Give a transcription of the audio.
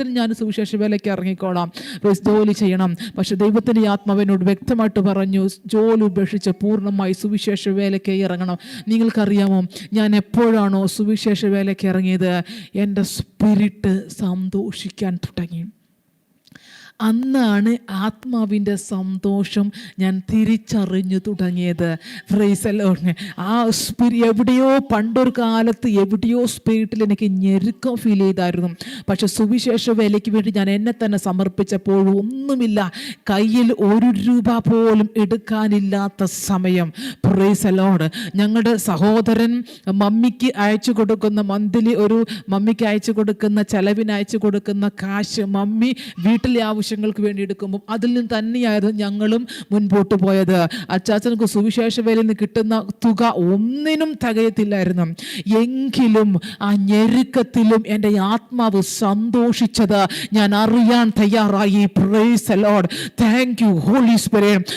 എന്തിനും ഞാൻ സുവിശേഷ വേലയ്ക്ക് ഇറങ്ങിക്കോളാം. ജോലി ചെയ്യണം. പക്ഷെ ദൈവത്തിന്റെ ആത്മാവിനോട് വ്യക്തമായിട്ട് പറഞ്ഞു ജോലി ഉപേക്ഷിച്ച് പൂർണമായി സുവിശേഷ വേലയ്ക്ക് ഇറങ്ങണം. നിങ്ങൾക്കറിയാമോ ഞാൻ എപ്പോഴാണോ സുവിശേഷ വേലയ്ക്ക് ഇറങ്ങിയത്? എന്റെ സ്പിരിറ്റ് സന്തോഷിക്കാൻ തുടങ്ങി. അന്നാണ് ആത്മാവിന്റെ സന്തോഷം ഞാൻ തിരിച്ചറിഞ്ഞു തുടങ്ങിയത്. ഫ്രൈസലോണ് ആ സ്പിരി എവിടെയോ പണ്ടൊരു കാലത്ത് എവിടെയോ സ്പിരിറ്റിൽ എനിക്ക് ഞെരുക്കം ഫീൽ ചെയ്തായിരുന്നു. പക്ഷെ സുവിശേഷ വേലയ്ക്ക് വേണ്ടി ഞാൻ എന്നെ തന്നെ സമർപ്പിച്ചപ്പോൾ ഒന്നുമില്ല. കയ്യിൽ ഒരു രൂപ പോലും എടുക്കാനില്ലാത്ത സമയം. പ്രൈസലോട് ഞങ്ങളുടെ സഹോദരൻ മമ്മിക്ക് അയച്ചു കൊടുക്കുന്ന മന്ത്ലി ഒരു മമ്മിക്ക് അയച്ചു കൊടുക്കുന്ന ചെലവിന് അയച്ചു കൊടുക്കുന്ന കാശ് മമ്മി വീട്ടിലെ ആവശ്യങ്ങൾക്ക് വേണ്ടി എടുക്കുമ്പോൾ അതിൽ നിന്ന് തന്നെയായിരുന്നു ഞങ്ങളും മുൻപോട്ട് പോയത്. അച്ചാച്ചനക്ക് സുവിശേഷ വേലയിൽ നിന്ന് കിട്ടുന്ന തുക ഒന്നിനും തികയത്തില്ലായിരുന്നു എങ്കിലും ആ ഞെരുക്കത്തിലും എന്റെ ആത്മാവ് സന്തോഷിച്ചത്. ഞാൻ അറിയാൻ തയ്യാറായി. Praise lord thank you holy spirit